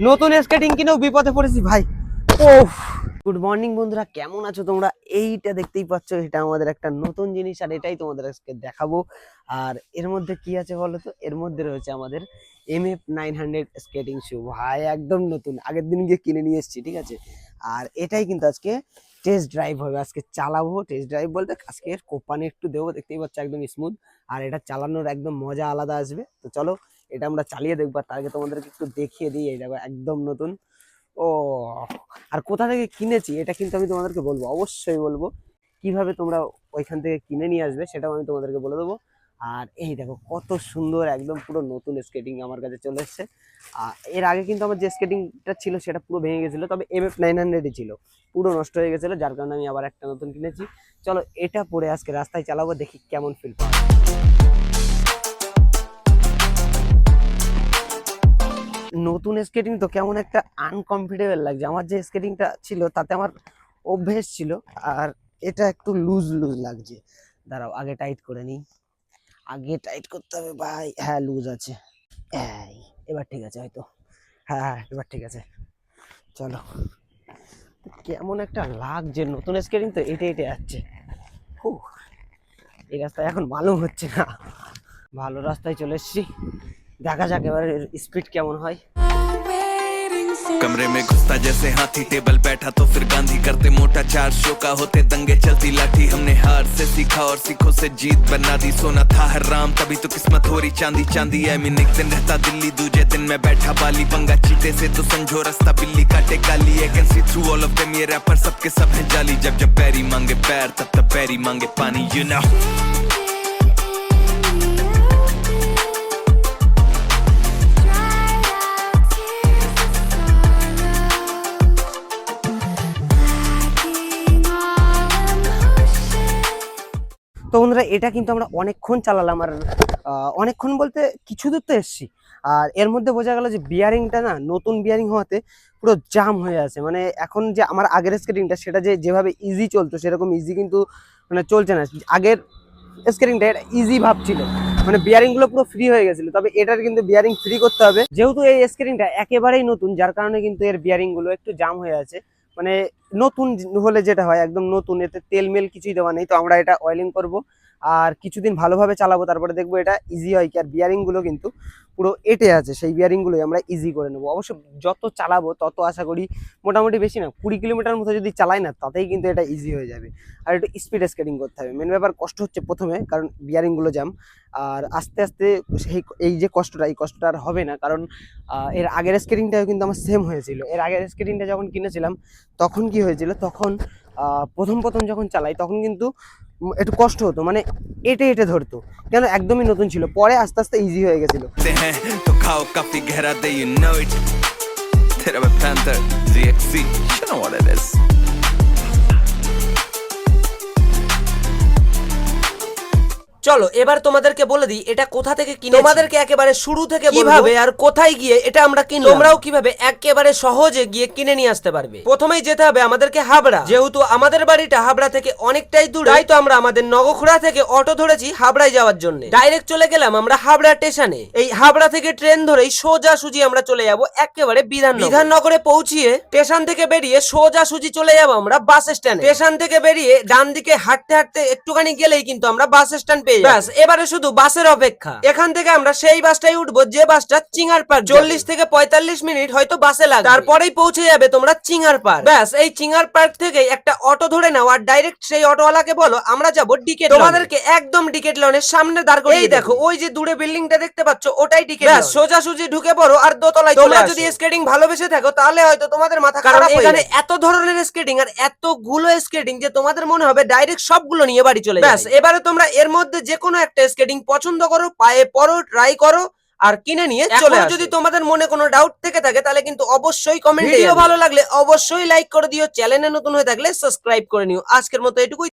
নতুন স্কেটিং কিনেও বিপদে পড়েছি ভাই। ও গুড মর্নিং বন্ধুরা, কেমন আছো তোমরা? এইটা দেখতেই পাচ্ছ, এটা আমাদের একটা নতুন জিনিস আর এটাই তোমাদের আজকে দেখাবো। আর এর মধ্যে কি আছে বলো তো? এর মধ্যে রয়েছে আমাদের M F nine hundred skating shoe ভাই, একদম নতুন। আগের দিন গিয়ে কিনে নিয়ে এসেছি, ঠিক আছে? আর এটাই কিন্তু আজকে টেস্ট ড্রাইভ হবে। আজকে চালাবো টেস্ট ড্রাইভ বলতে আজকে কোপানে একটু দেবো, দেখতেই পাচ্ছ একদম স্মুথ আর এটা চালানোর একদম মজা আলাদা আসবে। তো চলো এটা আমরা চালিয়ে দেখব তার আগে তোমাদেরকে একটু দেখিয়ে দিই এটা একদম নতুন। ও, আর কোথা থেকে কিনেছি এটা কিন্তু আমি তোমাদেরকে বলব, অবশ্যই বলব। কীভাবে তোমরা ওইখান থেকে কিনে নিয়ে আসবে সেটাও আমি তোমাদেরকে বলে দেবো। আর এই দেখো কত সুন্দর একদম পুরো নতুন স্কেটিং আমার কাছে চলে এসছে। আর এর আগে কিন্তু আমার যে স্কেটিংটা ছিল সেটা পুরো ভেঙে গেছিল, তবে এম এফ নাইন হান্ড্রেডই ছিল। পুরো নষ্ট হয়ে গেছিল, যার কারণে আমি আবার একটা নতুন কিনেছি। চলো এটা পরে আজকে রাস্তায় চালাবো, দেখি কেমন ফিল পাওয়া নতুন স্কেটিং তো কেমন একটা আনকমফর্টেবল লাগছে। আমার যে স্কেটিংটা ছিল, তাতে আমার অভ্যেস ছিল, আর এটা একটু লুজ লুজ লাগছে। দাঁড়াও, আগে টাইট করে নিই। আগে টাইট করতে হবে, ভাই। হ্যাঁ লুজ আছে। এই, এবার ঠিক আছে হয়তো। হ্যাঁ হ্যাঁ এবার ঠিক আছে। চলো। কেমন একটা লাগছে, নতুন স্কেটিং তো এটে এটে যাচ্ছে। হু এই রাস্তায় এখন মালুম হচ্ছে না। ভালো রাস্তায় চলে এসেছি। দেখা যাক এবার স্পিড কেমন হয় कमरे में घुसता जैसे हाथी टेबल बैठा तो फिर गांधी करते मोटा चार शो का होते दंगे चलती लाठी हमने हार से सीखा और सीखो से जीत बना दी सोना था हर राम तभी तो किस्मत हो रही चांदी चांदी है मीन एक दिन रहता दिल्ली दूजे दिन में बैठा बाली पंगा चीते से तो समझो रास्ता बिल्ली काटे काली है can see through all of them ये रैपर सबके सब है जाली जब जब बैरी मांगे पैर तब तब बैरी मांगे पानी यू नो তো বন্ধুরা, এটা কিন্তু আমরা অনেকক্ষণ চালালাম আর অনেকক্ষণ বলতে কিছু দূর তো এসছি। আর এর মধ্যে বোঝা গেল যে বিয়ারিংটা না, নতুন বিয়ারিং হওয়াতে পুরো জাম হয়ে আছে। মানে এখন যে আমার আগের স্কেটিংটা সেটা যে যেভাবে ইজি চলতো, সেরকম ইজি কিন্তু মানে চলছে না। আগের স্কেটিংটা এটা ইজি ভাবছিল মানে বিয়ারিংগুলো পুরো ফ্রি হয়ে গেছিল। তবে এটার কিন্তু বিয়ারিং ফ্রি করতে হবে। যেহেতু এই স্কেটিংটা একেবারেই নতুন, যার কারণে কিন্তু এর বিয়ারিংগুলো একটু জাম হয়ে আছে। মানে নতুন হলে যেটা হয়, একদম নতুন, এতে তেল মেল কিছুই দেওয়া নেই। তো আমরা এটা অয়েলিং করব। আর কিছুদিন ভালোভাবে চালাবো, তারপরে দেখব এটা ইজি হয় কি, আর বিয়ারিংগুলো কিন্তু পুরো এটে আছে, সেই বিয়ারিং গুলোই আমরা ইজি করে নেব। অবশ্য যত চালাবো, তত আশা করি মোটামুটি বেশি না, কুড়ি কিলোমিটার মতো যদি চালাই না, তাতেই কিন্তু এটা ইজি হয়ে যাবে। আর একটু স্পিড স্কেটিং করতে হবে। মেন ব্যাপার কষ্ট হচ্ছে প্রথমে, কারণ বিয়ারিংগুলো জাম আর আস্তে আস্তে সেই এই যে কষ্টটা, এই কষ্টটা আর হবে না, কারণ এর আগের স্কেটিংটাও কিন্তু আমার সেম হয়েছিল। এর আগের স্কেটিংটা যখন কিনেছিলাম, তখন কি হয়েছিল? তখন প্রথম প্রথম যখন চালাই, তখন কিন্তু একটু কষ্ট হতো মানে এটে এটে ধরতো। কেন? একদমই নতুন ছিল। পরে আস্তে আস্তে ইজি হয়ে গেছিল। তেরা চলো এবার তোমাদেরকে বলে দিই এটা কোথা থেকে কিনে তোমাদেরকে একেবারে শুরু থেকে কীভাবে আর কোথায় গিয়ে এটা আমরা কিনলাম? তোমরাও কীভাবে একেবারে সহজে গিয়ে কিনে নিয়ে আসতে পারবে? প্রথমেই যেতে হবে আমাদেরকে হাবড়া। যেহেতু আমাদের বাড়িটা হাবড়া থেকে অনেকটাই দূর তাই তো আমরা আমাদের নগখুড়া থেকে অটো ধরেছি হাবড়ায় যাওয়ার জন্য। ডাইরেক্ট চলে গেলাম আমরা হাবড়া স্টেশনে। এই হাবড়া থেকে ট্রেন ধরেই সোজা সুজি আমরা চলে যাব একেবারে বিধান বিধাননগরে পৌঁছিয়ে স্টেশন থেকে বেরিয়ে সোজা সুজি চলে যাব আমরা বাস স্ট্যান্ডে। স্টেশন থেকে বেরিয়ে ডান দিকে হাঁটতে হাঁটতে একটুখানি গেলেই কিন্তু আমরা বাস স্ট্যান্ড পেয়ে যাব ব্যাস এবারে শুধু বাসের অপেক্ষা। এখান থেকে আমরা সেই বাসটাই উঠবো যে বাসটা চিঙ্গার পার্ক চল্লিশ থেকে পঁয়তাল্লিশ মিনিট হয়তো বাসে লাগবে। তারপরেই পৌঁছে যাবে তোমরা চিঙ্গার পার্ক ব্যাস এই চিঙ্গার পার্ক থেকে একটা অটো ধরে নাও আর ডাইরেক্ট সেই অটোওয়ালাকে বলো আমরা যাব ডিকেট তোমাদেরকে একদম ডিকেট লনের সামনে দাঁড় করে দেখো ওই যে দূরে বিল্ডিংটা দেখতে পাচ্ছ ওটাই ডিকেট ব্যাস সোজাসুজি ঢুকে পড়ো আর দোতলায় তোমরা যদি স্কেটিং ভালোবেসে থাকো তাহলে হয়তো তোমাদের মাথা কারণ এখানে এত ধরনের স্কেটিং আর এতগুলো স্কেটিং যে তোমাদের মনে হবে ডাইরেক্ট সবগুলো নিয়ে বাড়ি চলে ব্যাস এবারে তোমরা এর মধ্যে যে কোনো একটা স্কেটিং পছন্দ করো পায়ে পরো ট্রাই করো আর কিনে নিয়ে চলে যদি তোমাদের মনে কোনো ডাউট থেকে থাকে তাহলে কিন্তু অবশ্যই কমেন্ট ভিডিও ভালো লাগলে অবশ্যই লাইক করে দিও চ্যানেলে নতুন হয়ে থাকলে সাবস্ক্রাইব করে নিও। আজকের মতো এটুকুই।